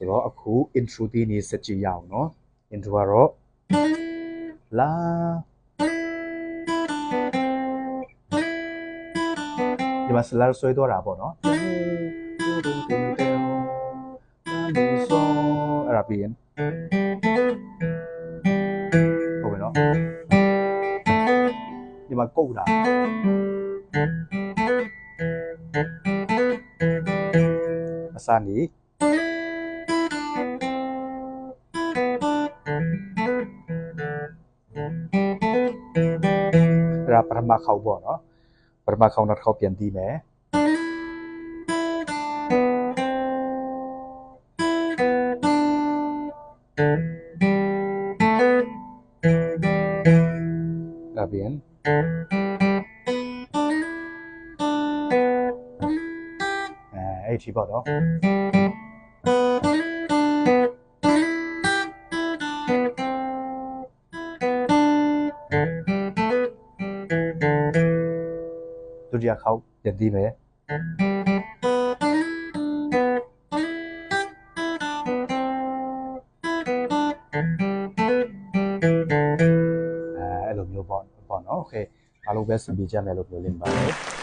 ဆိုတော့အခု intro တီးနေစကြည့်ရအောင်เนาะ intro ကတော့လာဒီမှာစလာဆွဲတော့တာပေါ့เนาะအဲ့ဒါပြီးရင်ဟုတ်ပြီเนาะဒီမှာကုတ်တာအစနေ ราปรมาเขาบ่เนาะปรมาเขานัดเขาเปลี่ยนดีแมะเบียนไอ้ที่บอกเนาะ ဒုတိယခေါက်ပြန်တီးမယ်အဲအဲ့လိုမျိုးပေါ့ပေါ့နော်โอเคအားလုံးပဲစင်ပြေကြမယ်လို့ပြောလင်းပါတယ်